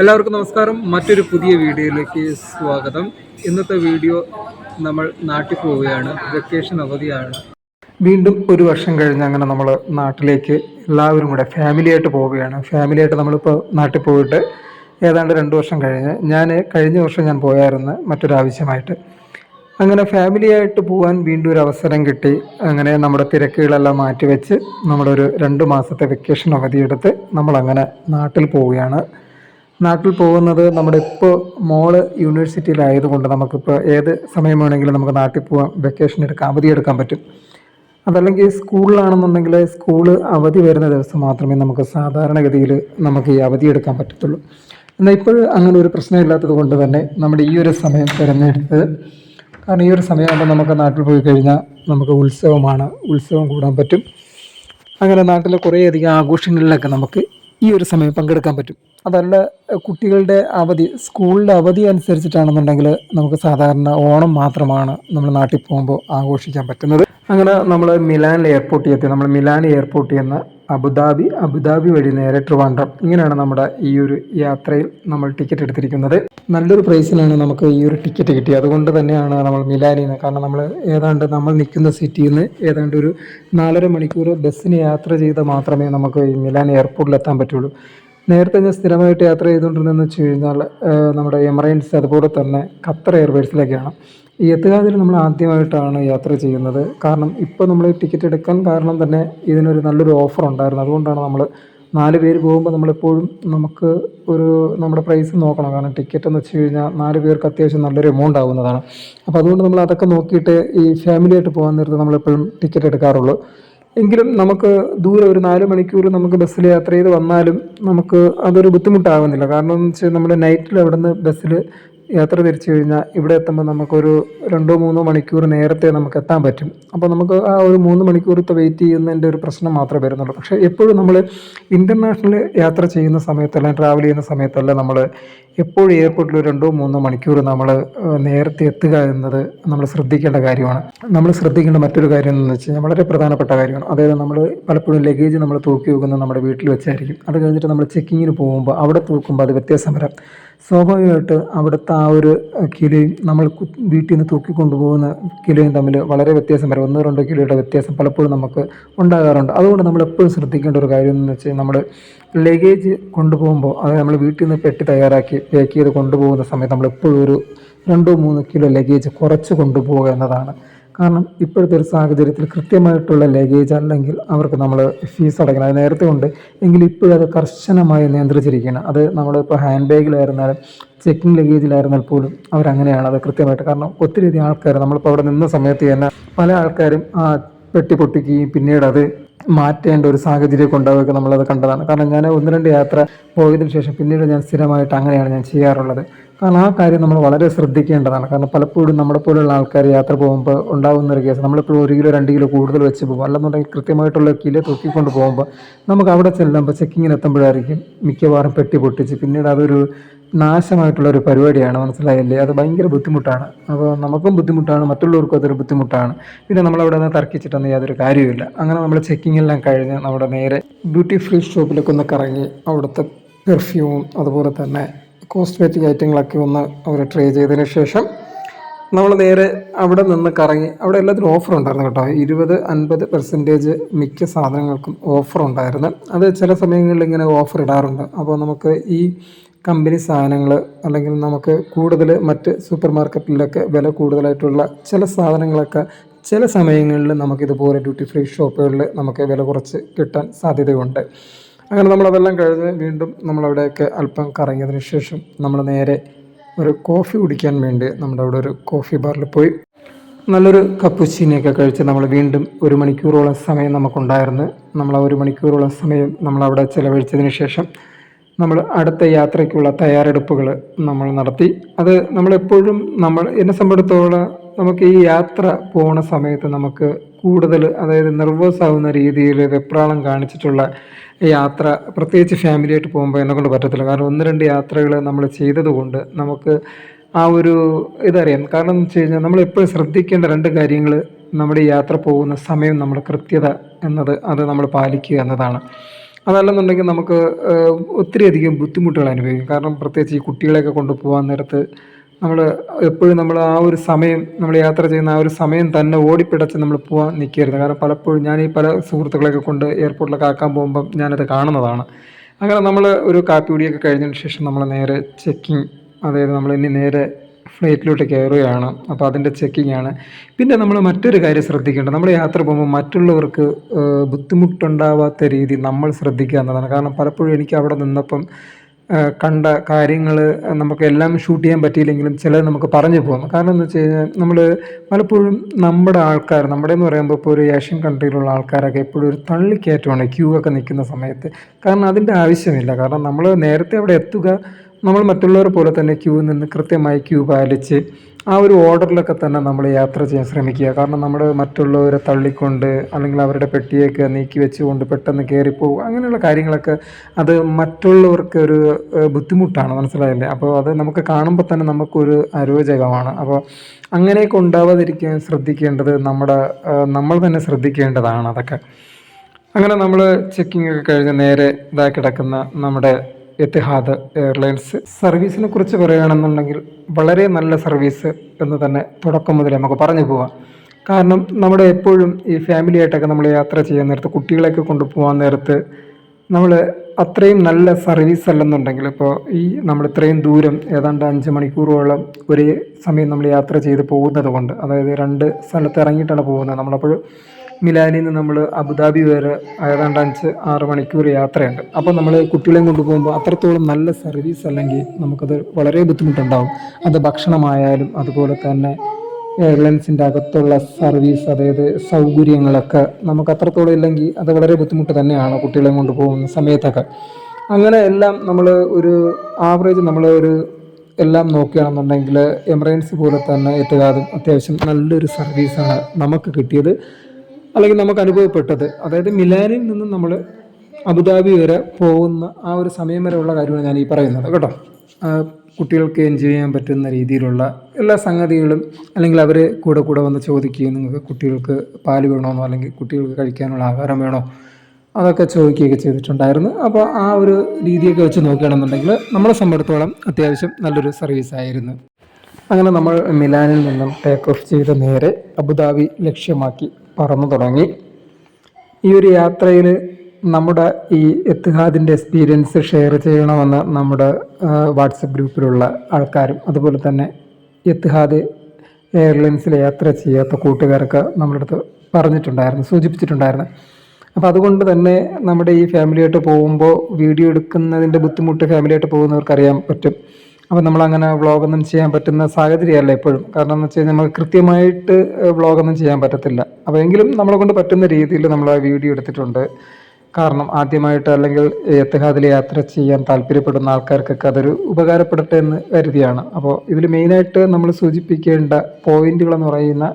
എല്ലാവർക്കും നമസ്കാരം. മറ്റൊരു പുതിയ വീഡിയോയിലേക്ക് സ്വാഗതം. ഇന്നത്തെ വീഡിയോ നമ്മൾ നാട്ടിൽ പോവുകയാണ്. വെക്കേഷൻ അവധിയാണ്. വീണ്ടും ഒരു വർഷം കഴിഞ്ഞ് അങ്ങനെ നമ്മൾ നാട്ടിലേക്ക് എല്ലാവരും കൂടെ ഫാമിലിയായിട്ട് പോവുകയാണ്. ഫാമിലിയായിട്ട് നമ്മളിപ്പോൾ നാട്ടിൽ പോയിട്ട് ഏതാണ്ട് രണ്ട് വർഷം കഴിഞ്ഞ്. ഞാൻ കഴിഞ്ഞ വർഷം ഞാൻ പോയായിരുന്നു മറ്റൊരാവശ്യമായിട്ട്. അങ്ങനെ ഫാമിലിയായിട്ട് പോകാൻ വീണ്ടും ഒരു അവസരം കിട്ടി. അങ്ങനെ നമ്മുടെ തിരക്കുകളെല്ലാം മാറ്റിവെച്ച് നമ്മുടെ ഒരു രണ്ട് മാസത്തെ വെക്കേഷൻ അവധിയെടുത്ത് നമ്മളങ്ങനെ നാട്ടിൽ പോവുകയാണ്. നാട്ടിൽ പോകുന്നത് നമ്മുടെ ഇപ്പോൾ മോൾ യൂണിവേഴ്സിറ്റിയിലായതുകൊണ്ട് നമുക്കിപ്പോൾ ഏത് സമയം വേണമെങ്കിലും നമുക്ക് നാട്ടിൽ പോകാം വെക്കേഷൻ എടുക്കാം അവധി എടുക്കാൻ പറ്റും. അതല്ലെങ്കിൽ സ്കൂളിലാണെന്നുണ്ടെങ്കിൽ സ്കൂൾ അവധി വരുന്ന ദിവസം മാത്രമേ നമുക്ക് സാധാരണഗതിയിൽ നമുക്ക് ഈ അവധി എടുക്കാൻ പറ്റത്തുള്ളൂ. എന്നാൽ ഇപ്പോൾ അങ്ങനെ ഒരു പ്രശ്നമില്ലാത്തത് കൊണ്ട് തന്നെ നമ്മുടെ ഈ ഒരു സമയം തിരഞ്ഞെടുത്ത് കാരണം ഈ ഒരു സമയമാകുമ്പോൾ നമുക്ക് നാട്ടിൽ പോയി കഴിഞ്ഞാൽ നമുക്ക് ഉത്സവമാണ് ഉത്സവം കൂടാൻ പറ്റും. അങ്ങനെ നാട്ടിലെ കുറേയധികം ആഘോഷങ്ങളിലൊക്കെ നമുക്ക് ഈ ഒരു സമയം പങ്കെടുക്കാൻ പറ്റും. അതല്ല കുട്ടികളുടെ അവധി സ്കൂളിന്റെ അവധി അനുസരിച്ചിട്ടാണെന്നുണ്ടെങ്കിൽ നമുക്ക് സാധാരണ ഓണം മാത്രമാണ് നമ്മൾ നാട്ടിൽ പോകുമ്പോൾ ആഘോഷിക്കാൻ പറ്റുന്നത്. അങ്ങനെ നമ്മൾ മിലാൻ എയർപോർട്ടിൽ എത്തി. നമ്മൾ മിലാൻ എയർപോർട്ടിൽ നിന്ന് അബുദാബി അബുദാബി വഴി നേരെ ട്രിവാൻഡ്രം. ഇങ്ങനെയാണ് നമ്മുടെ ഈ ഒരു യാത്രയിൽ നമ്മൾ ടിക്കറ്റ് എടുത്തിരിക്കുന്നത്. നല്ലൊരു പ്രൈസിലാണ് നമുക്ക് ഈ ഒരു ടിക്കറ്റ് കിട്ടിയത്. അതുകൊണ്ട് തന്നെയാണ് നമ്മൾ മിലാനിൽ നിന്ന്. കാരണം നമ്മൾ ഏതാണ്ട് നമ്മൾ നിൽക്കുന്ന സിറ്റിയിൽ നിന്ന് ഏതാണ്ട് ഒരു നാലര മണിക്കൂർ ബസ്സിന് യാത്ര ചെയ്താൽ മാത്രമേ നമുക്ക് ഈ മിലാൻ എയർപോർട്ടിൽ എത്താൻ പറ്റുള്ളൂ. നേരത്തെ ഞാൻ സ്ഥിരമായിട്ട് യാത്ര ചെയ്തുകൊണ്ടിരുന്നതെന്ന് വെച്ച് കഴിഞ്ഞാൽ നമ്മുടെ എമറൈൻസ് അതുപോലെ തന്നെ ഖത്തർ എയർവേസിലേക്കാണ് ഈ എത്തുകാതിൽ നമ്മൾ ആദ്യമായിട്ടാണ് യാത്ര ചെയ്യുന്നത്. കാരണം ഇപ്പോൾ നമ്മൾ ടിക്കറ്റ് എടുക്കാൻ കാരണം തന്നെ ഇതിനൊരു നല്ലൊരു ഓഫർ ഉണ്ടായിരുന്നു. അതുകൊണ്ടാണ് നമ്മൾ നാല് പേര് പോകുമ്പോൾ നമ്മളെപ്പോഴും നമുക്ക് ഒരു നമ്മുടെ പ്രൈസ് നോക്കണം. കാരണം ടിക്കറ്റ് എന്ന് വെച്ച് കഴിഞ്ഞാൽ നാല് പേർക്ക് അത്യാവശ്യം നല്ലൊരു എമൗണ്ട് ആവുന്നതാണ്. അപ്പോൾ അതുകൊണ്ട് നമ്മൾ അതൊക്കെ നോക്കിയിട്ട് ഈ ഫാമിലിയായിട്ട് പോകാൻ നേരത്തെ നമ്മളെപ്പോഴും ടിക്കറ്റ് എടുക്കാറുള്ളൂ. എങ്കിലും നമുക്ക് ദൂരെ ഒരു നാല് മണിക്കൂർ നമുക്ക് ബസ്സിൽ യാത്ര ചെയ്ത് വന്നാലും നമുക്ക് അതൊരു ബുദ്ധിമുട്ടാകുന്നില്ല കാരണം എന്ന് വെച്ചാൽ നമ്മൾ നൈറ്റിൽ അവിടെ നിന്ന് ബസ്സിൽ യാത്ര തിരിച്ചു കഴിഞ്ഞാൽ ഇവിടെ എത്തുമ്പോൾ നമുക്കൊരു രണ്ടോ മൂന്നോ മണിക്കൂർ നേരത്തെ നമുക്ക് എത്താൻ പറ്റും. അപ്പോൾ നമുക്ക് ആ ഒരു മൂന്ന് മണിക്കൂറത്തെ വെയിറ്റ് ചെയ്യുന്നതിന്റെ ഒരു പ്രശ്നം മാത്രമേ വരുന്നുള്ളൂ. പക്ഷേ എപ്പോഴും നമ്മൾ ഇന്റർനാഷണൽ യാത്ര ചെയ്യുന്ന സമയത്തല്ല ട്രാവൽ ചെയ്യുന്ന സമയത്തല്ല നമ്മൾ എപ്പോഴും എയർപോർട്ടിൽ രണ്ടോ മൂന്നോ മണിക്കൂർ നമ്മൾ നേരത്തെ എത്തുക എന്നത് നമ്മൾ ശ്രദ്ധിക്കേണ്ട കാര്യമാണ്. നമ്മൾ ശ്രദ്ധിക്കേണ്ട മറ്റൊരു കാര്യം എന്ന് വെച്ച് കഴിഞ്ഞാൽ വളരെ പ്രധാനപ്പെട്ട കാര്യമാണ്. അതായത് നമ്മൾ പലപ്പോഴും ലഗേജ് നമ്മൾ തൂക്കി വെക്കുന്നത് നമ്മുടെ വീട്ടിൽ വെച്ചായിരിക്കും. അത് കഴിഞ്ഞിട്ട് നമ്മൾ ചെക്കിങ്ങിന് പോകുമ്പോൾ അവിടെ തൂക്കുമ്പോൾ അത് വ്യത്യാസം വരാം. സ്വാഭാവികമായിട്ട് അവിടുത്തെ ആ ഒരു കിലയും നമ്മൾ വീട്ടിൽ നിന്ന് തൂക്കി കൊണ്ടുപോകുന്ന കിലയും തമ്മിൽ വളരെ വ്യത്യാസം വരും. ഒന്നോ രണ്ടോ കിലോയുടെ വ്യത്യാസം പലപ്പോഴും നമുക്ക് ഉണ്ടാകാറുണ്ട്. അതുകൊണ്ട് നമ്മൾ എപ്പോഴും ശ്രദ്ധിക്കേണ്ട ഒരു കാര്യം എന്ന് വെച്ചാൽ നമ്മൾ ലഗേജ് കൊണ്ടുപോകുമ്പോൾ അത് നമ്മൾ വീട്ടിൽ നിന്ന് പെട്ടി തയ്യാറാക്കി പാക്ക് ചെയ്ത് കൊണ്ടുപോകുന്ന സമയത്ത് നമ്മൾ എപ്പോഴും ഒരു രണ്ടോ മൂന്നോ കിലോ ലഗേജ് കുറച്ച് കൊണ്ടുപോകുക എന്നതാണ് കാരണം ഇപ്പോഴത്തെ ഒരു സാഹചര്യത്തിൽ കൃത്യമായിട്ടുള്ള ലഗേജ് അല്ലെങ്കിൽ അവർക്ക് നമ്മൾ ഫീസ് അടയ്ക്കണം. അത് നേരത്തെ ഉണ്ട്. എങ്കിൽ ഇപ്പോഴും അത് കർശനമായി നിയന്ത്രിച്ചിരിക്കുകയാണ്. അത് നമ്മളിപ്പോൾ ഹാൻഡ് ബാഗിലായിരുന്നാലും ചെക്കിംഗ് ലഗേജിലായിരുന്നാൽ പോലും അവരങ്ങനെയാണ്. അത് കൃത്യമായിട്ട് കാരണം ഒത്തിരി അധികം ആൾക്കാർ നമ്മളിപ്പോൾ അവിടെ നിന്ന സമയത്ത് തന്നെ പല ആൾക്കാരും ആ പെട്ടി പൊട്ടിക്കുകയും പിന്നീട് അത് മാറ്റേണ്ട ഒരു സാഹചര്യമൊക്കെ ഉണ്ടാവുകയൊക്കെ നമ്മളത് കണ്ടതാണ്. കാരണം ഞാൻ ഒന്ന് രണ്ട് യാത്ര പോയതിനു ശേഷം പിന്നീട് ഞാൻ സ്ഥിരമായിട്ട് അങ്ങനെയാണ് ഞാൻ ചെയ്യാറുള്ളത്. കാരണം ആ കാര്യം നമ്മൾ വളരെ ശ്രദ്ധിക്കേണ്ടതാണ്. കാരണം പലപ്പോഴും നമ്മളെ പോലുള്ള ആൾക്കാർ യാത്ര പോകുമ്പോൾ ഉണ്ടാകുന്ന ഒരു കേസ് നമ്മളിപ്പോൾ ഒരു കിലോ രണ്ട് കിലോ കൂടുതൽ വെച്ച് പോകും. അല്ലെന്നുണ്ടെങ്കിൽ കൃത്യമായിട്ടുള്ള കിലോ തൂക്കിക്കൊണ്ട് പോകുമ്പോൾ നമുക്ക് അവിടെ ചെല്ലുമ്പോൾ ചെക്കിങ്ങിന് എത്തുമ്പോഴായിരിക്കും മിക്കവാറും പെട്ടി പൊട്ടിച്ച്. പിന്നീട് അതൊരു നാശമായിട്ടുള്ള ഒരു പരിപാടിയാണ്. മനസ്സിലായില്ലേ? അത് ഭയങ്കര ബുദ്ധിമുട്ടാണ്. അപ്പോൾ നമുക്കും ബുദ്ധിമുട്ടാണ്. മറ്റുള്ളവർക്കും അതൊരു ബുദ്ധിമുട്ടാണ്. പിന്നെ നമ്മളവിടെ നിന്ന് തർക്കിച്ചിട്ടൊന്നും യാതൊരു കാര്യമില്ല അങ്ങനെ നമ്മൾ ചെക്കിംഗ് എല്ലാം കഴിഞ്ഞ് നമ്മുടെ നേരെ ബ്യൂട്ടി ഫ്രീ ഷോപ്പിലൊക്കെ ഒന്ന് കറങ്ങി അവിടുത്തെ പെർഫ്യൂം അതുപോലെ തന്നെ കോസ്മെറ്റിക് ഐറ്റങ്ങളൊക്കെ ഒന്ന് അവർ ട്രൈ ചെയ്തതിന് ശേഷം നമ്മൾ നേരെ അവിടെ നിന്ന് കറങ്ങി അവിടെ എല്ലാത്തിനും ഓഫർ ഉണ്ടായിരുന്നു കേട്ടോ. ഇരുപത് അൻപത് പെർസെന്റേജ് മിക്ക സാധനങ്ങൾക്കും ഓഫർ ഉണ്ടായിരുന്നു. അത് ചില സമയങ്ങളിൽ ഇങ്ങനെ ഓഫർ ഇടാറുണ്ട്. അപ്പോൾ നമുക്ക് ഈ കമ്പനി സാധനങ്ങൾ അല്ലെങ്കിൽ നമുക്ക് കൂടുതൽ മറ്റ് സൂപ്പർ മാർക്കറ്റിലൊക്കെ വില കൂടുതലായിട്ടുള്ള ചില സാധനങ്ങളൊക്കെ ചില സമയങ്ങളിൽ നമുക്കിതുപോലെ ഡ്യൂട്ടി ഫ്രീ ഷോപ്പുകളിൽ നമുക്ക് വില കുറച്ച് കിട്ടാൻ സാധ്യതയുണ്ട്. അങ്ങനെ നമ്മളതെല്ലാം കഴിഞ്ഞ് വീണ്ടും നമ്മളവിടെയൊക്കെ അല്പം കറങ്ങിയതിന് ശേഷം നമ്മൾ നേരെ ഒരു കോഫി കുടിക്കാൻ വേണ്ടി നമ്മുടെ അവിടെ ഒരു കോഫി ബാറിൽ പോയി. നല്ലൊരു കപ്പുച്ചീനിയൊക്കെ കഴിച്ച് നമ്മൾ വീണ്ടും ഒരു മണിക്കൂറോളം സമയം നമുക്കുണ്ടായിരുന്നു. നമ്മൾ ആ ഒരു മണിക്കൂറോളം സമയം നമ്മളവിടെ ചിലവഴിച്ചതിന് ശേഷം നമ്മൾ അടുത്ത യാത്രയ്ക്കുള്ള തയ്യാറെടുപ്പുകൾ നമ്മൾ നടത്തി. അത് നമ്മളെപ്പോഴും നമ്മൾ എന്നെ സംബന്ധിച്ചിടത്തോളം നമുക്ക് ഈ യാത്ര പോണ സമയത്ത് നമുക്ക് കൂടുതൽ അതായത് നെർവസ് ആവുന്ന രീതിയിൽ വെപ്രാളം കാണിച്ചിട്ടുള്ള യാത്ര പ്രത്യേകിച്ച് ഫാമിലിയായിട്ട് പോകുമ്പോൾ എന്നെ കൊണ്ട് പറ്റത്തില്ല. കാരണം ഒന്ന് രണ്ട് യാത്രകൾ നമ്മൾ ചെയ്തതുകൊണ്ട് നമുക്ക് ആ ഒരു ഇതറിയാം. കാരണം എന്ന് വെച്ച് കഴിഞ്ഞാൽ നമ്മൾ എപ്പോഴും ശ്രദ്ധിക്കേണ്ട രണ്ട് കാര്യങ്ങൾ നമ്മുടെ യാത്ര പോകുന്ന സമയം നമ്മൾ കൃത്യത എന്നത് അത് നമ്മൾ പാലിക്കുക എന്നതാണ്. അതല്ലെന്നുണ്ടെങ്കിൽ നമുക്ക് ഒത്തിരി അധികം ബുദ്ധിമുട്ടുകൾ അനുഭവിക്കും. കാരണം പ്രത്യേകിച്ച് ഈ കുട്ടികളെയൊക്കെ കൊണ്ടുപോകാൻ നേരത്ത് നമ്മൾ എപ്പോഴും നമ്മൾ ആ ഒരു സമയം നമ്മൾ യാത്ര ചെയ്യുന്ന ആ ഒരു സമയം തന്നെ ഓടിപ്പിടച്ച് നമ്മൾ പോകാൻ നിൽക്കരുത്. കാരണം പലപ്പോഴും ഞാൻ ഈ പല സുഹൃത്തുക്കളെയൊക്കെ കൊണ്ട് എയർപോർട്ടിലൊക്കെ ആക്കാൻ പോകുമ്പം ഞാനത് കാണുന്നതാണ്. അങ്ങനെ നമ്മൾ ഒരു കാപ്പി കുടിയൊക്കെ കഴിഞ്ഞതിന് ശേഷം നമ്മൾ നേരെ ചെക്കിങ് അതായത് നമ്മൾ ഇനി നേരെ ഫ്ലൈറ്റിലോട്ട് കയറുകയാണ്. അപ്പോൾ അതിന്റെ ചെക്കിംഗ് ആണ്. പിന്നെ നമ്മൾ മറ്റൊരു കാര്യം ശ്രദ്ധിക്കേണ്ടത് നമ്മൾ യാത്ര പോകുമ്പോൾ മറ്റുള്ളവർക്ക് ബുദ്ധിമുട്ടുണ്ടാവാത്ത രീതി നമ്മൾ ശ്രദ്ധിക്കുക എന്നതാണ്. കാരണം പലപ്പോഴും എനിക്ക് അവിടെ നിന്നപ്പം കണ്ട കാര്യങ്ങൾ നമുക്ക് എല്ലാം ഷൂട്ട് ചെയ്യാൻ പറ്റിയില്ലെങ്കിലും ചിലത് നമുക്ക് പറഞ്ഞു പോകാം. കാരണം എന്ന് വെച്ച് കഴിഞ്ഞാൽ നമ്മൾ പലപ്പോഴും നമ്മുടെ ആൾക്കാർ നമ്മുടെ എന്ന് പറയുമ്പോൾ ഇപ്പോൾ ഒരു ഏഷ്യൻ കൺട്രിയിലുള്ള ആൾക്കാരൊക്കെ എപ്പോഴും ഒരു തള്ളിക്കയറ്റമാണ് ക്യൂ ഒക്കെ നിൽക്കുന്ന സമയത്ത്. കാരണം അതിന്റെ ആവശ്യമില്ല. കാരണം നമ്മൾ നേരത്തെ അവിടെ എത്തുക നമ്മൾ മറ്റുള്ളവർ പോലെ തന്നെ ക്യൂ നിന്ന് കൃത്യമായി ക്യൂ പാലിച്ച് ആ ഒരു ഓർഡറിലൊക്കെ തന്നെ നമ്മൾ യാത്ര ചെയ്യാൻ ശ്രമിക്കുക. കാരണം നമ്മൾ മറ്റുള്ളവരെ തള്ളിക്കൊണ്ട് അല്ലെങ്കിൽ അവരുടെ പെട്ടിയൊക്കെ നീക്കി വെച്ചുകൊണ്ട് പെട്ടെന്ന് കയറിപ്പോകും അങ്ങനെയുള്ള കാര്യങ്ങളൊക്കെ അത് മറ്റുള്ളവർക്ക് ഒരു ബുദ്ധിമുട്ടാണ്. മനസ്സിലായില്ലേ? അപ്പോൾ അത് നമുക്ക് കാണുമ്പോൾ തന്നെ നമുക്കൊരു അരോചകമാണ് അപ്പോൾ അങ്ങനെയൊക്കെ ഉണ്ടാവാതിരിക്കാൻ ശ്രദ്ധിക്കേണ്ടത് നമ്മുടെ നമ്മൾ തന്നെ ശ്രദ്ധിക്കേണ്ടതാണ് അതൊക്കെ. അങ്ങനെ നമ്മൾ ചെക്കിംഗ് ഒക്കെ കഴിഞ്ഞ് നേരെ ഇതായി കിടക്കുന്ന നമ്മുടെ എത്തിഹാദ് എയർലൈൻസ്. സർവീസിനെ കുറിച്ച് പറയുകയാണെന്നുണ്ടെങ്കിൽ വളരെ നല്ല സർവീസ് എന്ന് തന്നെ തുടക്കം മുതലേ നമുക്ക് പറഞ്ഞു പോവാം. കാരണം നമ്മുടെ എപ്പോഴും ഈ ഫാമിലി ആയിട്ടൊക്കെ നമ്മൾ യാത്ര ചെയ്യാൻ നേരത്ത് കുട്ടികളെയൊക്കെ കൊണ്ടുപോകാൻ നേരത്ത് നമ്മൾ അത്രയും നല്ല സർവീസ് അല്ലെന്നുണ്ടെങ്കിൽ ഇപ്പോൾ ഈ നമ്മൾ ഇത്രയും ദൂരം ഏതാണ്ട് അഞ്ച് മണിക്കൂറോളം ഒരേ സമയം നമ്മൾ യാത്ര ചെയ്ത് പോകുന്നത് കൊണ്ട് അതായത് രണ്ട് സ്ഥലത്ത് ഇറങ്ങിയിട്ടാണ് പോകുന്നത്. നമ്മളപ്പോൾ മിലാനിൽ നിന്ന് നമ്മൾ അബുദാബി വരെ ഏതാണ്ട് അഞ്ച് ആറ് മണിക്കൂർ യാത്രയുണ്ട്. അപ്പോൾ നമ്മൾ കുട്ടികളെയും കൊണ്ടുപോകുമ്പോൾ അത്രത്തോളം നല്ല സർവീസ് അല്ലെങ്കിൽ നമുക്കത് വളരെ ബുദ്ധിമുട്ടുണ്ടാവും. അത് ഭക്ഷണമായാലും അതുപോലെ തന്നെ എയർലൈൻസിന്റെ അകത്തുള്ള സർവീസ് അതായത് സൗകര്യങ്ങളൊക്കെ നമുക്ക് അത്രത്തോളം ഇല്ലെങ്കിൽ അത് വളരെ ബുദ്ധിമുട്ട് തന്നെയാണ് കുട്ടികളെയും കൊണ്ട് പോകുന്ന സമയത്തൊക്കെ. അങ്ങനെ എല്ലാം നമ്മൾ ഒരു ആവറേജ് നമ്മൾ ഒരു എല്ലാം നോക്കുകയാണെന്നുണ്ടെങ്കിൽ എമിറേറ്റ്സ് പോലെ തന്നെ എത്തുകാതും അത്യാവശ്യം നല്ലൊരു സർവീസാണ് നമുക്ക് കിട്ടിയത്. അല്ലെങ്കിൽ നമുക്ക് അനുഭവപ്പെട്ടത്. അതായത് മിലാനിൽ നിന്ന് നമ്മൾ അബുദാബി വരെ പോകുന്ന ആ ഒരു സമയം വരെയുള്ള കാര്യമാണ് ഞാൻ ഈ പറയുന്നത് കേട്ടോ. കുട്ടികൾക്ക് എൻജോയ് ചെയ്യാൻ പറ്റുന്ന രീതിയിലുള്ള എല്ലാ സംഗതികളും അല്ലെങ്കിൽ അവർ കൂടെ കൂടെ വന്ന് ചോദിക്കുകയും നിങ്ങൾക്ക് കുട്ടികൾക്ക് പാൽ വേണമെന്നോ അല്ലെങ്കിൽ കുട്ടികൾക്ക് കഴിക്കാനുള്ള ആഹാരം വേണോ അതൊക്കെ ചോദിക്കുകയൊക്കെ ചെയ്തിട്ടുണ്ടായിരുന്നു. അപ്പോൾ ആ ഒരു രീതിയൊക്കെ വെച്ച് നോക്കുകയാണെന്നുണ്ടെങ്കിൽ നമ്മളെ സംബന്ധിച്ചിടത്തോളം അത്യാവശ്യം നല്ലൊരു സർവീസ് ആയിരുന്നു. അങ്ങനെ നമ്മൾ മിലാനിൽ നിന്നും ടേക്ക് ഓഫ് ചെയ്ത് നേരെ അബുദാബി ലക്ഷ്യമാക്കി പറന്നു തുടങ്ങി. ഈ ഒരു യാത്രയിൽ നമ്മുടെ ഈ എത്തുഹാദിന്റെ എക്സ്പീരിയൻസ് ഷെയർ ചെയ്യണമെന്ന് നമ്മുടെ വാട്സപ്പ് ഗ്രൂപ്പിലുള്ള ആൾക്കാരും അതുപോലെ തന്നെ എത്തുഹാദ് എയർലൈൻസിൽ യാത്ര ചെയ്യാത്ത കൂട്ടുകാരൊക്കെ നമ്മുടെ അടുത്ത് പറഞ്ഞിട്ടുണ്ടായിരുന്നു സൂചിപ്പിച്ചിട്ടുണ്ടായിരുന്നു. അപ്പോൾ അതുകൊണ്ട് തന്നെ നമ്മുടെ ഈ ഫാമിലിയായിട്ട് പോകുമ്പോൾ വീഡിയോ എടുക്കുന്നതിന്റെ ബുദ്ധിമുട്ട് ഫാമിലിയായിട്ട് പോകുന്നവർക്ക് അറിയാൻ പറ്റും നമ്മൾ അങ്ങനെ വ്ളോഗൊന്നും ചെയ്യാൻ പറ്റുന്ന സാഹചര്യമല്ല എപ്പോഴും കാരണം എന്ന് വെച്ച് കഴിഞ്ഞാൽ നമുക്ക് കൃത്യമായിട്ട് വ്ളോഗൊന്നും ചെയ്യാൻ പറ്റത്തില്ല. അപ്പോൾ എങ്കിലും നമ്മളെ കൊണ്ട് പറ്റുന്ന രീതിയിൽ നമ്മൾ ആ വീഡിയോ എടുത്തിട്ടുണ്ട്. കാരണം ആദ്യമായിട്ട് അല്ലെങ്കിൽ എത്തഹാദിൽ യാത്ര ചെയ്യാൻ താല്പര്യപ്പെടുന്ന ആൾക്കാർക്കൊക്കെ അതൊരു ഉപകാരപ്പെടട്ടെ എന്ന് കരുതിയാണ്. അപ്പോൾ ഇതിൽ മെയിനായിട്ട് നമ്മൾ സൂചിപ്പിക്കേണ്ട പോയിന്റുകളെന്ന് പറയുന്ന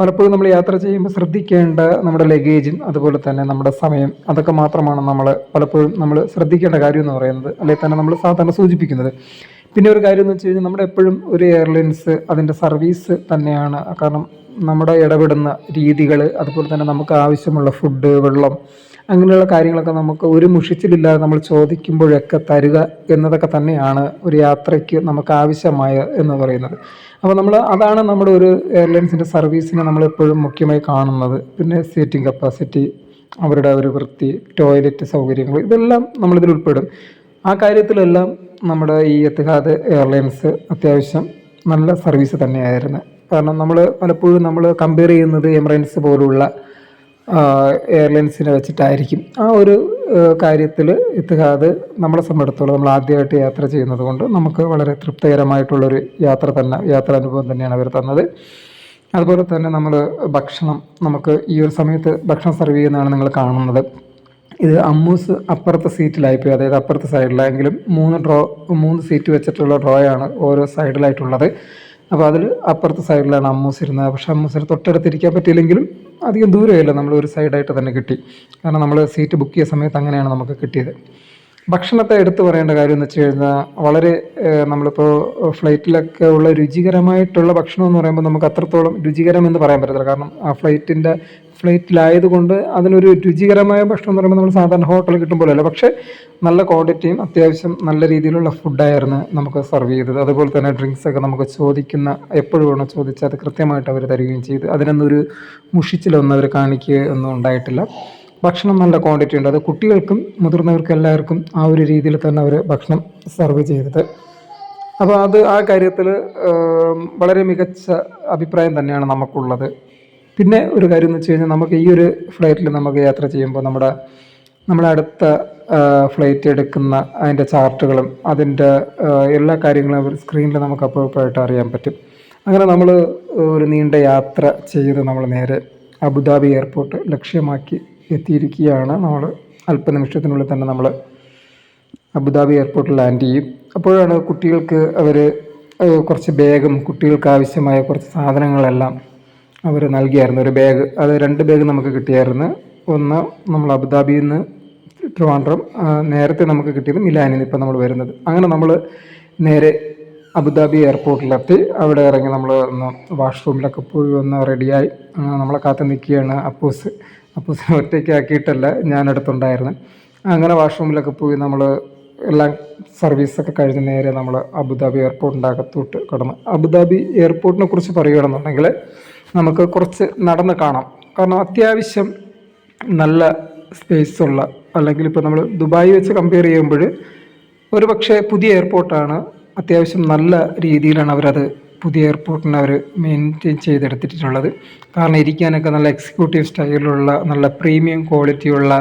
പലപ്പോഴും നമ്മൾ യാത്ര ചെയ്യുമ്പോൾ ശ്രദ്ധിക്കേണ്ട നമ്മുടെ ലഗേജും അതുപോലെ തന്നെ നമ്മുടെ സമയം അതൊക്കെ മാത്രമാണ് നമ്മൾ പലപ്പോഴും നമ്മൾ ശ്രദ്ധിക്കേണ്ട കാര്യം എന്ന് പറയുന്നത്. അല്ലെങ്കിൽ തന്നെ നമ്മൾ സാധാരണ സൂചിപ്പിക്കുന്നത്. പിന്നെ ഒരു കാര്യം എന്ന് വെച്ച് കഴിഞ്ഞാൽ നമ്മുടെ എപ്പോഴും ഒരു എയർലൈൻസ് അതിന്റെ സർവീസ് തന്നെയാണ്. കാരണം നമ്മുടെ ഇടപെടുന്ന രീതികൾ അതുപോലെ തന്നെ നമുക്ക് ആവശ്യമുള്ള ഫുഡ് വെള്ളം അങ്ങനെയുള്ള കാര്യങ്ങളൊക്കെ നമുക്ക് ഒരു മുഷിച്ചിലില്ലാതെ നമ്മൾ ചോദിക്കുമ്പോഴൊക്കെ തരിക എന്നതൊക്കെ തന്നെയാണ് ഒരു യാത്രയ്ക്ക് നമുക്ക് ആവശ്യമായ എന്ന് പറയുന്നത്. അപ്പോൾ നമ്മൾ അതാണ് നമ്മുടെ ഒരു എയർലൈൻസിന്റെ സർവീസിനെ നമ്മൾ എപ്പോഴും മുഖ്യമായി കാണുന്നത്. പിന്നെ സീറ്റിംഗ് കപ്പാസിറ്റി അവരുടെ ഒരു വൃത്തി ടോയ്ലറ്റ് സൗകര്യങ്ങൾ ഇതെല്ലാം നമ്മളിതിൽ ഉൾപ്പെടും. ആ കാര്യത്തിലെല്ലാം നമ്മുടെ ഈ എത്തിഹാദ് എയർലൈൻസ് അത്യാവശ്യം നല്ല സർവീസ് തന്നെയായിരുന്നു. കാരണം നമ്മൾ പലപ്പോഴും നമ്മൾ കമ്പയർ ചെയ്യുന്നത് എമിറേറ്റ്സ് പോലുള്ള എയർലൈൻസിനെ വെച്ചിട്ടായിരിക്കും. ആ ഒരു കാര്യത്തിൽ എത്തിഹാദ് നമ്മളെ സംബന്ധിച്ചിടത്തോളം നമ്മൾ ആദ്യമായിട്ട് യാത്ര ചെയ്യുന്നത് കൊണ്ട് നമുക്ക് വളരെ തൃപ്തികരമായിട്ടുള്ളൊരു യാത്ര തന്നെ യാത്ര അനുഭവം തന്നെയാണ് അവർ തന്നത്. അതുപോലെ തന്നെ നമ്മൾ ഭക്ഷണം നമുക്ക് ഈ ഒരു സമയത്ത് ഭക്ഷണം സെർവ് ചെയ്യുന്നതാണ് നിങ്ങൾ കാണുന്നത്. ഇത് അമ്മൂസ് അപ്പുറത്തെ സീറ്റിലായിപ്പോയി അതായത് അപ്പുറത്തെ സൈഡിലായെങ്കിലും മൂന്ന് ഡ്രോ മൂന്ന് സീറ്റ് വെച്ചിട്ടുള്ള ഡ്രോയാണ് ഓരോ സൈഡിലായിട്ടുള്ളത് അപ്പോൾ അതിൽ അപ്പുറത്തെ സൈഡിലാണ് അമ്മൂസ് ഇരുന്നത്. പക്ഷെ അമ്മൂസിന് തൊട്ടടുത്ത് ഇരിക്കാൻ പറ്റിയില്ലെങ്കിലും അധികം ദൂരമില്ല. നമ്മൾ ഒരു സൈഡായിട്ട് തന്നെ കിട്ടി. കാരണം നമ്മൾ സീറ്റ് ബുക്ക് ചെയ്ത സമയത്ത് അങ്ങനെയാണ് നമുക്ക് കിട്ടിയത്. ഭക്ഷണത്തെ എടുത്തു പറയേണ്ട കാര്യം എന്ന് വെച്ച് കഴിഞ്ഞാൽ വളരെ നമ്മളിപ്പോൾ ഫ്ലൈറ്റിലൊക്കെ ഉള്ള രുചികരമായിട്ടുള്ള ഭക്ഷണം എന്ന് പറയുമ്പോൾ നമുക്ക് അത്രത്തോളം രുചികരം എന്ന് പറയാൻ പറ്റത്തില്ല. കാരണം ആ ഫ്ലൈറ്റിന്റെ ഫ്ലൈറ്റിലായതുകൊണ്ട് അതിനൊരു രുചികരമായ ഭക്ഷണം എന്ന് പറയുമ്പോൾ നമ്മൾ സാധാരണ ഹോട്ടലിൽ കിട്ടും പോലെയല്ല. പക്ഷേ നല്ല ക്വാണ്ടിറ്റിയും അത്യാവശ്യം നല്ല രീതിയിലുള്ള ഫുഡായിരുന്നു നമുക്ക് സെർവ് ചെയ്തത്. അതുപോലെ തന്നെ ഡ്രിങ്ക്സ് ഒക്കെ നമുക്ക് ചോദിക്കുന്ന എപ്പോഴും വേണോ ചോദിച്ചാൽ അത് കൃത്യമായിട്ട് അവർ തരികയും ചെയ്തു. അതിനൊന്നൊരു മുഷിച്ചിലൊന്നും അവർ കാണിക്കുക ഒന്നും ഉണ്ടായിട്ടില്ല. ഭക്ഷണം നല്ല ക്വാണ്ടിറ്റി ഉണ്ട്. അത് കുട്ടികൾക്കും മുതിർന്നവർക്കും എല്ലാവർക്കും ആ ഒരു രീതിയിൽ തന്നെ അവർ ഭക്ഷണം സെർവ് ചെയ്തത്. അപ്പോൾ അത് ആ കാര്യത്തിൽ വളരെ മികച്ച അഭിപ്രായം തന്നെയാണ് നമുക്കുള്ളത്. പിന്നെ ഒരു കാര്യം എന്ന് വെച്ച് കഴിഞ്ഞാൽ നമുക്ക് ഈ ഒരു ഫ്ലൈറ്റിൽ നമുക്ക് യാത്ര ചെയ്യുമ്പോൾ നമ്മുടെ നമ്മുടെ അടുത്ത ഫ്ലൈറ്റ് എടുക്കുന്ന അതിന്റെ ചാർട്ടുകളും അതിന്റെ എല്ലാ കാര്യങ്ങളും സ്ക്രീനിൽ നമുക്ക് അപ്പോഴപ്പോഴായിട്ട് അറിയാൻ പറ്റും. അങ്ങനെ നമ്മൾ ഒരു നീണ്ട യാത്ര ചെയ്ത് നമ്മൾ നേരെ അബുദാബി എയർപോർട്ട് ലക്ഷ്യമാക്കി എത്തിയിരിക്കുകയാണ്. നമ്മൾ അല്പനിമിഷത്തിനുള്ളിൽ തന്നെ നമ്മൾ അബുദാബി എയർപോർട്ടിൽ ലാൻഡ് ചെയ്യും. അപ്പോഴാണ് കുട്ടികൾക്ക് അവർ കുറച്ച് ബാഗും കുട്ടികൾക്ക് ആവശ്യമായ കുറച്ച് സാധനങ്ങളെല്ലാം അവർ നൽകിയായിരുന്നു. ഒരു ബാഗ് അത് രണ്ട് ബാഗ് നമുക്ക് കിട്ടിയായിരുന്നു. ഒന്ന് നമ്മൾ അബുദാബിയിൽ നിന്ന് ട്രിവാൻഡ്രം നേരത്തെ നമുക്ക് കിട്ടിയത് മിലാനിൽ നിന്ന് ഇപ്പം നമ്മൾ വരുന്നത്. അങ്ങനെ നമ്മൾ നേരെ അബുദാബി എയർപോർട്ടിലെത്തി അവിടെ ഇറങ്ങി നമ്മൾ ഒന്ന് വാഷ്റൂമിലൊക്കെ പോയി ഒന്ന് റെഡിയായി നമ്മളെ കാത്ത് നിൽക്കുകയാണ് അപ്പൂസ്. അപ്പൂസിനെ ഒറ്റയ്ക്ക് ആക്കിയിട്ടല്ല ഞാൻ അടുത്തുണ്ടായിരുന്നു അങ്ങനെ വാഷ്റൂമിലൊക്കെ പോയി നമ്മൾ എല്ലാം സർവീസൊക്കെ കഴിഞ്ഞ് നേരെ നമ്മൾ അബുദാബി എയർപോർട്ടിന്റെ അകത്തോട്ട് കടന്നു. അബുദാബി എയർപോർട്ടിനെ കുറിച്ച് പറയുകയാണെന്നുണ്ടെങ്കിൽ നമുക്ക് കുറച്ച് നടന്ന് കാണാം. കാരണം അത്യാവശ്യം നല്ല സ്പേസ് ഉള്ള അല്ലെങ്കിൽ ഇപ്പോൾ നമ്മൾ ദുബായ് വെച്ച് കമ്പയർ ചെയ്യുമ്പോൾ ഒരു പക്ഷേ പുതിയ എയർപോർട്ടാണ് അത്യാവശ്യം നല്ല രീതിയിലാണ് അവരത് പുതിയ എയർപോർട്ടിനെ അവർ മെയിന്റെയിൻ ചെയ്തെടുത്തിട്ടുള്ളത്. കാരണം ഇരിക്കാനൊക്കെ നല്ല എക്സിക്യൂട്ടീവ് സ്റ്റൈലുള്ള നല്ല പ്രീമിയം ക്വാളിറ്റിയുള്ള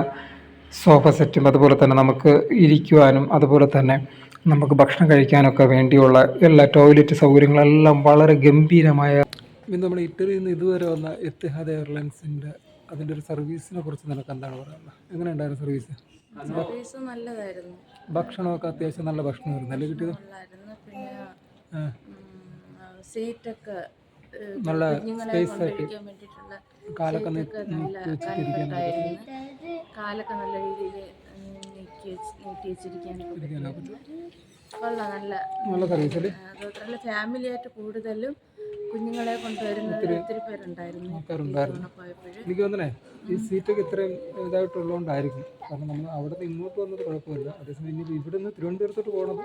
സോഫ സെറ്റും അതുപോലെ തന്നെ നമുക്ക് ഇരിക്കുവാനും അതുപോലെ തന്നെ നമുക്ക് ഭക്ഷണം കഴിക്കാനൊക്കെ വേണ്ടിയുള്ള എല്ലാ ടോയ്ലറ്റ് സൗകര്യങ്ങളെല്ലാം വളരെ ഗംഭീരമായ ഇന്ന് നമ്മൾ ഇറ്റലിയിൽ നിന്ന് ഇതുവരെ വന്ന എത്തിഹാദ് എയർലൈൻസിന്റെ അതിന്റെ ഒരു സർവീസിനെ കുറിച്ച് നിനക്ക് എന്താണ് പറയുന്നത് എങ്ങനെ ഉണ്ടായിരുന്നു സർവീസ്? സർവീസ് നല്ലതായിരുന്നു. ഭക്ഷണമൊക്കെ അത്യാവശ്യം നല്ല ഭക്ഷണമായിരുന്നു അല്ലേ കിട്ടിയത്? പിന്നെ സീറ്റൊക്കെ നല്ല സ്പേസ് ആയിട്ട് കാലൊക്കെ നല്ല കാലൊക്കെ നല്ല രീതിയിൽ നല്ല നല്ല സർവീസ് അതുമാത്രമല്ല ഫാമിലി ആയിട്ട് കൂടുതലും കുഞ്ഞുങ്ങളെ കൊണ്ടുവരുന്നത് ഒത്തിരി പേരുണ്ടായിരുന്നു. എനിക്ക് തോന്നണേ ഈ സീറ്റൊക്കെ ഇത്രയും ഇതായിട്ടുള്ളതുകൊണ്ടായിരിക്കും. കാരണം നമ്മൾ അവിടെ നിന്ന് ഇങ്ങോട്ട് വന്നത് കുഴപ്പമില്ല. അതേസമയം ഇനി ഇവിടെ നിന്ന് തിരുവനന്തപുരത്തോട്ട് പോകണത്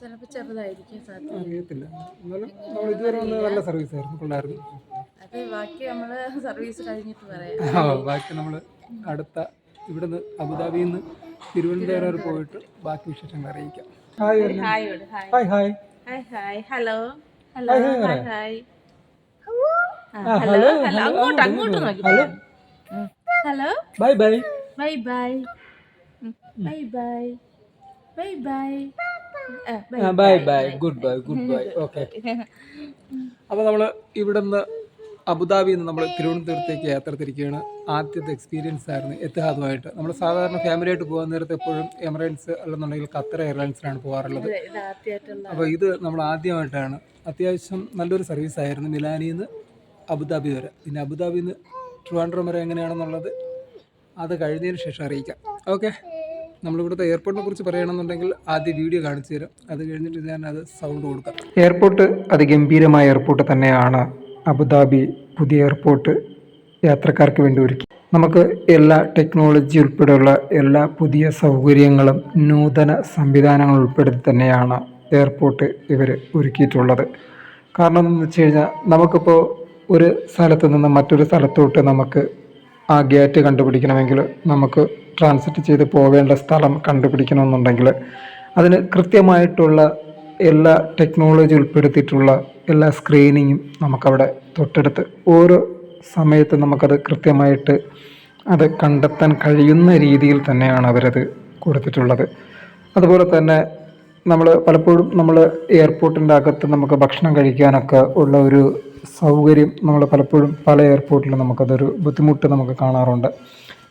ചിലപ്പോൾ ചെറുതായിരിക്കും സാധ്യത. അറിയത്തില്ല. എന്നാലും നമ്മൾ ഇതുവരെ വന്നത് നല്ല സർവീസ് ആയിരുന്നു. കൊള്ളായിരുന്നു. അത് ബാക്കി നമ്മൾ സർവീസ് കഴിഞ്ഞിട്ട് പറയാം. ബാക്കി നമ്മൾ അടുത്ത ഇവിടുന്ന് അബുദാബിയിൽ നിന്ന് തിരുവനന്തപുരം വരെ പോയിട്ട് ബാക്കി വിശേഷങ്ങൾ അറിയിക്കാം. Hi hi hi. Hi hi hello hello hi. Hello hello, hello hello, അങ്ങോട്ട് അങ്ങോട്ട് നോക്കി hello. Bye bye bye bye bye bye bye bye bye bye good bye good bye okay അപ്പോൾ നമ്മൾ ഇവിടുന്ന് അബുദാബിയിൽ നിന്ന് നമ്മൾ തിരുവനന്തപുരത്തേക്ക് യാത്ര തിരിക്കുകയാണ്. ആദ്യത്തെ എക്സ്പീരിയൻസ് ആയിരുന്നു എത്തിഹാദുമായിട്ട്. നമ്മൾ സാധാരണ ഫാമിലിയായിട്ട് പോകാൻ നേരത്തെ എപ്പോഴും എമിറേറ്റ്സ് അല്ലെന്നുണ്ടെങ്കിൽ ഖത്തർ എയർലൈൻസിലാണ് പോകാറുള്ളത്. അപ്പോൾ ഇത് നമ്മൾ ആദ്യമായിട്ടാണ് അത്യാവശ്യം നല്ലൊരു സർവീസ് ആയിരുന്നു മിലാനിൽ നിന്ന് അബുദാബി വരെ. പിന്നെ അബുദാബിയിൽ നിന്ന് ട്രിവാൻഡ്രം വരെ എങ്ങനെയാണെന്നുള്ളത് അത് കഴിഞ്ഞതിന് ശേഷം അറിയിക്കാം. ഓക്കെ നമ്മളിവിടുത്തെ എയർപോർട്ടിനെ കുറിച്ച് പറയണമെന്നുണ്ടെങ്കിൽ ആദ്യം വീഡിയോ കാണിച്ചു തരാം. അത് കഴിഞ്ഞിട്ട് ഞാൻ അത് സൗണ്ട് കൊടുക്കാം. എയർപോർട്ട് അതിഗംഭീരമായ എയർപോർട്ട് തന്നെയാണ് അബുദാബി പുതിയ എയർപോർട്ട് യാത്രക്കാർക്ക് വേണ്ടി ഒരുക്കി. നമുക്ക് എല്ലാ ടെക്നോളജി ഉൾപ്പെടെയുള്ള എല്ലാ പുതിയ സൗകര്യങ്ങളും നൂതന സംവിധാനങ്ങളും ഉൾപ്പെടുത്തി തന്നെയാണ് എയർപോർട്ട് ഇവർ ഒരുക്കിയിട്ടുള്ളത്. കാരണം എന്ന് വെച്ച് കഴിഞ്ഞാൽ നമുക്കിപ്പോൾ ഒരു സ്ഥലത്ത് നിന്ന് മറ്റൊരു സ്ഥലത്തോട്ട് നമുക്ക് ആ ഗേറ്റ് കണ്ടുപിടിക്കണമെങ്കിൽ നമുക്ക് ട്രാൻസിറ്റ് ചെയ്ത് പോവേണ്ട സ്ഥലം കണ്ടുപിടിക്കണമെന്നുണ്ടെങ്കിൽ അതിന് കൃത്യമായിട്ടുള്ള എല്ലാ ടെക്നോളജി ഉൾപ്പെടുത്തിയിട്ടുള്ള എല്ലാ സ്ക്രീനിങ്ങും നമുക്കവിടെ തൊട്ടടുത്ത്. ഓരോ സമയത്ത് നമുക്കത് കൃത്യമായിട്ട് അത് കണ്ടെത്താൻ കഴിയുന്ന രീതിയിൽ തന്നെയാണ് അവരത് കൊടുത്തിട്ടുള്ളത്. അതുപോലെ തന്നെ നമ്മൾ പലപ്പോഴും നമ്മൾ എയർപോർട്ടിന്റെ അകത്ത് നമുക്ക് ഭക്ഷണം കഴിക്കാനൊക്കെ ഉള്ള ഒരു സൗകര്യം നമ്മൾ പലപ്പോഴും പല എയർപോർട്ടിലും നമുക്കതൊരു ബുദ്ധിമുട്ട് നമുക്ക് കാണാറുണ്ട്.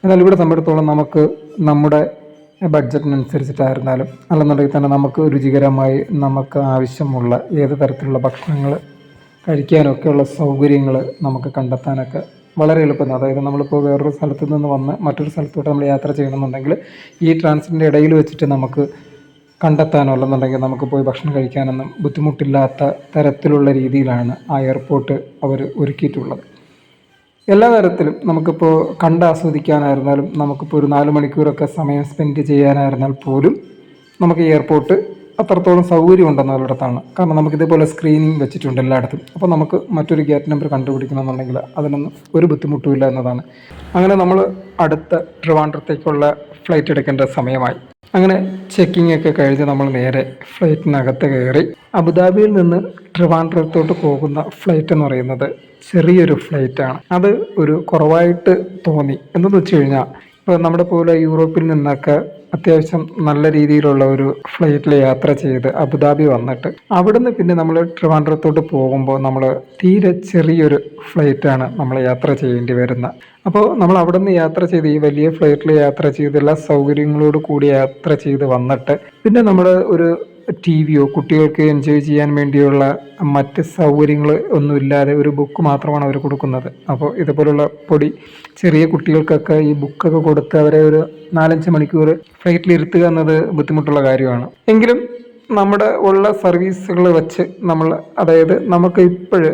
എന്നാൽ ഇവിടെ സംബന്ധിച്ചിടത്തോളം നമുക്ക് നമ്മുടെ ബഡ്ജറ്റിനനുസരിച്ചിട്ടായിരുന്നാലും അല്ലെന്നുണ്ടെങ്കിൽ തന്നെ നമുക്ക് രുചികരമായി നമുക്ക് ആവശ്യമുള്ള ഏത് തരത്തിലുള്ള ഭക്ഷണങ്ങൾ കഴിക്കാനൊക്കെയുള്ള സൗകര്യങ്ങൾ നമുക്ക് കണ്ടെത്താനൊക്കെ വളരെ എളുപ്പം അതായത് നമ്മളിപ്പോൾ വേറൊരു സ്ഥലത്ത് നിന്ന് വന്ന് മറ്റൊരു സ്ഥലത്തോട്ട് നമ്മൾ യാത്ര ചെയ്യണമെന്നുണ്ടെങ്കിൽ ഈ ട്രാൻസിന്റെ ഇടയിൽ വെച്ചിട്ട് നമുക്ക് കണ്ടെത്താനോ അല്ലെന്നുണ്ടെങ്കിൽ നമുക്ക് പോയി ഭക്ഷണം കഴിക്കാനൊന്നും ബുദ്ധിമുട്ടില്ലാത്ത തരത്തിലുള്ള രീതിയിലാണ് ആ എയർപോർട്ട് അവർ ഒരുക്കിയിട്ടുള്ളത്. എല്ലാ തരത്തിലും നമുക്കിപ്പോൾ കണ്ട് ആസ്വദിക്കാനായിരുന്നാലും നമുക്കിപ്പോൾ ഒരു നാല് മണിക്കൂറൊക്കെ സമയം സ്പെൻഡ് ചെയ്യാനായിരുന്നാൽ പോലും നമുക്ക് എയർപോർട്ട് അത്രത്തോളം സൗകര്യം ഉണ്ടെന്നുള്ളിടത്താണ് കാരണം നമുക്കിതേപോലെ സ്ക്രീനിങ് വെച്ചിട്ടുണ്ട് എല്ലായിടത്തും. അപ്പോൾ നമുക്ക് മറ്റൊരു ഗേറ്റ് നമ്പർ കണ്ടുപിടിക്കണമെന്നുണ്ടെങ്കിൽ അതിനൊന്നും ഒരു ബുദ്ധിമുട്ടുമില്ല എന്നതാണ്. അങ്ങനെ നമ്മൾ അടുത്ത ട്രിവാൻഡ്രത്തേക്കുള്ള ഫ്ലൈറ്റ് എടുക്കേണ്ട സമയമായി. അങ്ങനെ ചെക്കിംഗ് ഒക്കെ കഴിഞ്ഞ് നമ്മൾ നേരെ ഫ്ലൈറ്റിനകത്ത് കയറി. അബുദാബിയിൽ നിന്ന് ട്രിവാൻഡ്രത്തോട്ട് പോകുന്ന ഫ്ലൈറ്റ് എന്ന് പറയുന്നത് ചെറിയൊരു ഫ്ലൈറ്റാണ് അത് ഒരു കുറവായിട്ട് തോന്നി. എന്തെന്ന് വെച്ച് കഴിഞ്ഞാൽ ഇപ്പോൾ നമ്മുടെ പോലെ യൂറോപ്പിൽ നിന്നൊക്കെ അത്യാവശ്യം നല്ല രീതിയിലുള്ള ഒരു ഫ്ലൈറ്റിൽ യാത്ര ചെയ്ത് അബുദാബി വന്നിട്ട് അവിടുന്ന് പിന്നെ നമ്മൾ ട്രിവാൻഡ്രത്തോട്ട് പോകുമ്പോൾ നമ്മൾ തീരെ ചെറിയൊരു ഫ്ലൈറ്റാണ് നമ്മൾ യാത്ര ചെയ്യേണ്ടി വരുന്നത് അപ്പോൾ നമ്മൾ അവിടുന്ന് യാത്ര ചെയ്ത് ഈ വലിയ ഫ്ലൈറ്റിൽ യാത്ര ചെയ്ത് എല്ലാ സൗകര്യങ്ങളോട് കൂടി യാത്ര ചെയ്ത് വന്നിട്ട് പിന്നെ നമ്മൾ ഒരു ടി വിയോ കുട്ടികൾക്ക് എൻജോയ് ചെയ്യാൻ വേണ്ടിയുള്ള മറ്റ് സൗകര്യങ്ങൾ ഒന്നുമില്ലാതെ ഒരു ബുക്ക് മാത്രമാണ് അവർ കൊടുക്കുന്നത്. അപ്പോൾ ഇതുപോലുള്ള പൊടി ചെറിയ കുട്ടികൾക്കൊക്കെ ഈ ബുക്കൊക്കെ കൊടുത്ത് അവരെ ഒരു നാലഞ്ച് മണിക്കൂർ ഫ്ലൈറ്റിൽ ഇരുത്തുക എന്നത് ബുദ്ധിമുട്ടുള്ള കാര്യമാണ്. എങ്കിലും നമ്മുടെ ഉള്ള സർവീസുകൾ വെച്ച് നമ്മൾ അതായത് നമുക്ക് ഇപ്പോഴ്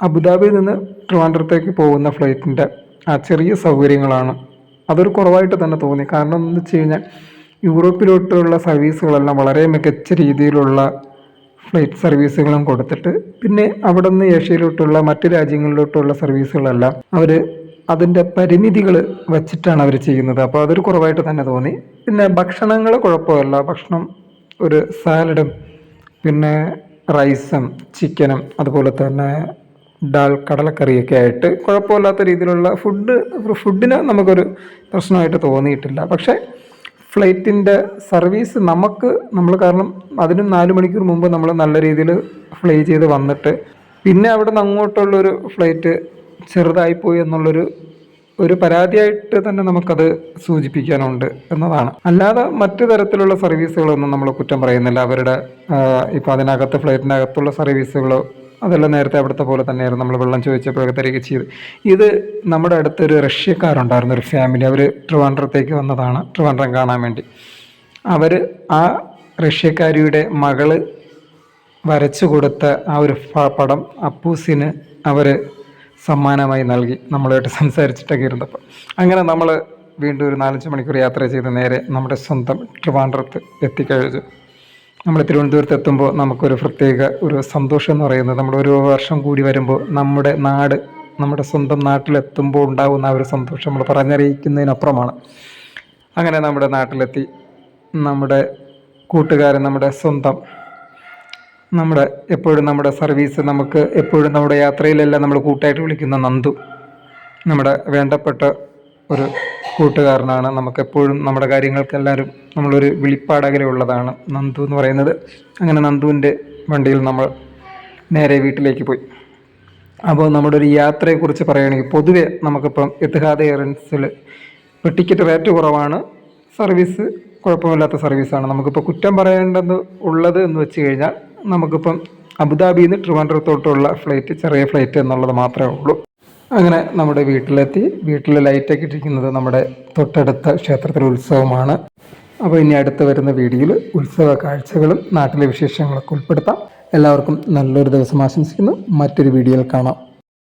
അബുദാബിയിൽ നിന്ന് ട്രിവാൻഡ്രത്തേക്ക് പോകുന്ന ഫ്ലൈറ്റിന്റെ ആ ചെറിയ സൗകര്യങ്ങളാണ്. അതൊരു കുറവായിട്ട് തന്നെ തോന്നി. കാരണം എന്ന് വെച്ച് കഴിഞ്ഞാൽ യൂറോപ്പിലോട്ടുള്ള സർവീസുകളെല്ലാം വളരെ മികച്ച രീതിയിലുള്ള ഫ്ലൈറ്റ് സർവീസുകളും കൊടുത്തിട്ട് പിന്നെ അവിടെ നിന്ന് ഏഷ്യയിലോട്ടുള്ള മറ്റ് രാജ്യങ്ങളിലോട്ടുള്ള സർവീസുകളെല്ലാം അവർ അതിന്റെ പരിമിതികൾ വച്ചിട്ടാണ് അവർ ചെയ്യുന്നത്. അപ്പോൾ അതൊരു കുറവായിട്ട് തന്നെ തോന്നി. പിന്നെ ഭക്ഷണങ്ങൾ കുഴപ്പമില്ല. ഭക്ഷണം ഒരു സാലഡും പിന്നെ റൈസും ചിക്കനും അതുപോലെ തന്നെ ഡാൽ കടലക്കറിയൊക്കെ ആയിട്ട് കുഴപ്പമില്ലാത്ത രീതിയിലുള്ള ഫുഡ് ഫുഡിന് നമുക്കൊരു പ്രശ്നമായിട്ട് തോന്നിയിട്ടില്ല. പക്ഷേ ഫ്ലൈറ്റിന്റെ സർവീസ് നമുക്ക് നമ്മൾ കാരണം അതിനും നാല് മണിക്കൂർ മുമ്പ് നമ്മൾ നല്ല രീതിയിൽ ഫ്ലൈ ചെയ്ത് വന്നിട്ട് പിന്നെ അവിടെ നിന്ന് അങ്ങോട്ടുള്ളൊരു ഫ്ലൈറ്റ് ചെറുതായിപ്പോയി എന്നുള്ളൊരു ഒരു പരാതിയായിട്ട് തന്നെ നമുക്കത് സൂചിപ്പിക്കാനുണ്ട് എന്നതാണ്. അല്ലാതെ മറ്റു തരത്തിലുള്ള സർവീസുകളൊന്നും നമ്മൾ കുറ്റം പറയുന്നില്ല. അവരുടെ ഇപ്പോൾ അതിനകത്ത് ഫ്ലൈറ്റിനകത്തുള്ള സർവീസുകളോ അതെല്ലാം നേരത്തെ അവിടുത്തെ പോലെ തന്നെയായിരുന്നു. നമ്മൾ വെള്ളം ചോദിച്ചപ്പോഴൊക്കെ തരിക ചെയ്ത്. ഇത് നമ്മുടെ അടുത്തൊരു റഷ്യക്കാരുണ്ടായിരുന്നു ഒരു ഫാമിലി അവർ ട്രിവാൻഡ്രത്തേക്ക് വന്നതാണ് ട്രിവാൻഡ്രം കാണാൻ വേണ്ടി. അവർ ആ റഷ്യക്കാരിയുടെ മകൾ വരച്ചു കൊടുത്ത ആ ഒരു പടം അപ്പൂസിന് അവർ സമ്മാനമായി നൽകി. നമ്മളായിട്ട് സംസാരിച്ചിട്ടൊക്കെ ഇരുന്നപ്പോൾ അങ്ങനെ നമ്മൾ വീണ്ടും ഒരു നാലഞ്ച് മണിക്കൂർ യാത്ര ചെയ്ത് നേരെ നമ്മുടെ സ്വന്തം ട്രിവാൻഡ്രത്ത് എത്തിക്കഴിഞ്ഞു. നമ്മൾ തിരുവനന്തപുരത്ത് എത്തുമ്പോൾ നമുക്കൊരു പ്രത്യേക ഒരു സന്തോഷം എന്ന് പറയുന്നത് നമ്മൾ ഒരു വർഷം കൂടി വരുമ്പോൾ നമ്മുടെ നാട് നമ്മുടെ സ്വന്തം നാട്ടിലെത്തുമ്പോൾ ഉണ്ടാകുന്ന ആ ഒരു സന്തോഷം നമ്മൾ പറഞ്ഞറിയിക്കുന്നതിനപ്പുറമാണ്. അങ്ങനെ നമ്മുടെ നാട്ടിലെത്തി. നമ്മുടെ കൂട്ടുകാരൻ നമ്മുടെ സ്വന്തം നമ്മുടെ എപ്പോഴും നമ്മുടെ സർവീസ് നമുക്ക് എപ്പോഴും നമ്മുടെ യാത്രയിലെല്ലാം നമ്മൾ കൂട്ടായിട്ട് വിളിക്കുന്ന നന്ദു. നമ്മുടെ വേണ്ടപ്പെട്ട ഒരു കൂട്ടുകാരനാണ്. നമുക്കെപ്പോഴും നമ്മുടെ കാര്യങ്ങൾക്ക് എല്ലാവരും നമ്മളൊരു വിളിപ്പാടകരെ ഉള്ളതാണ് നന്ദു എന്ന് പറയുന്നത്. അങ്ങനെ നന്ദുവിന്റെ വണ്ടിയിൽ നമ്മൾ നേരെ വീട്ടിലേക്ക് പോയി. അപ്പോൾ നമ്മുടെ ഒരു യാത്രയെക്കുറിച്ച് പറയുകയാണെങ്കിൽ പൊതുവെ നമുക്കിപ്പം എത്തിഹാദ് എയർലൈൻസിൽ ഇപ്പോൾ ടിക്കറ്റ് റേറ്റ് കുറവാണ്. സർവീസ് കുഴപ്പമില്ലാത്ത സർവീസാണ്. നമുക്കിപ്പോൾ കുറ്റം പറയേണ്ടത് ഉള്ളത് എന്ന് വെച്ച് കഴിഞ്ഞാൽ നമുക്കിപ്പം അബുദാബിയിൽ നിന്ന് ട്രിവാൻഡ്രത്തോട്ടുള്ള ഫ്ലൈറ്റ് ചെറിയ ഫ്ലൈറ്റ് എന്നുള്ളത് മാത്രമേ ഉള്ളൂ. അങ്ങനെ നമ്മുടെ വീട്ടിലെത്തി. വീട്ടിൽ ലൈറ്റൊക്കെ ഇട്ടിരിക്കുന്നത് നമ്മുടെ തൊട്ടടുത്ത ക്ഷേത്രത്തിലെ ഉത്സവമാണ്. അപ്പോൾ ഇനി അടുത്ത് വരുന്ന വീഡിയോയിൽ ഉത്സവ കാഴ്ചകളും നാട്ടിലെ വിശേഷങ്ങളൊക്കെ ഉൾപ്പെടുത്താം. എല്ലാവർക്കും നല്ലൊരു ദിവസം ആശംസിക്കുന്നു. മറ്റൊരു വീഡിയോയിൽ കാണാം.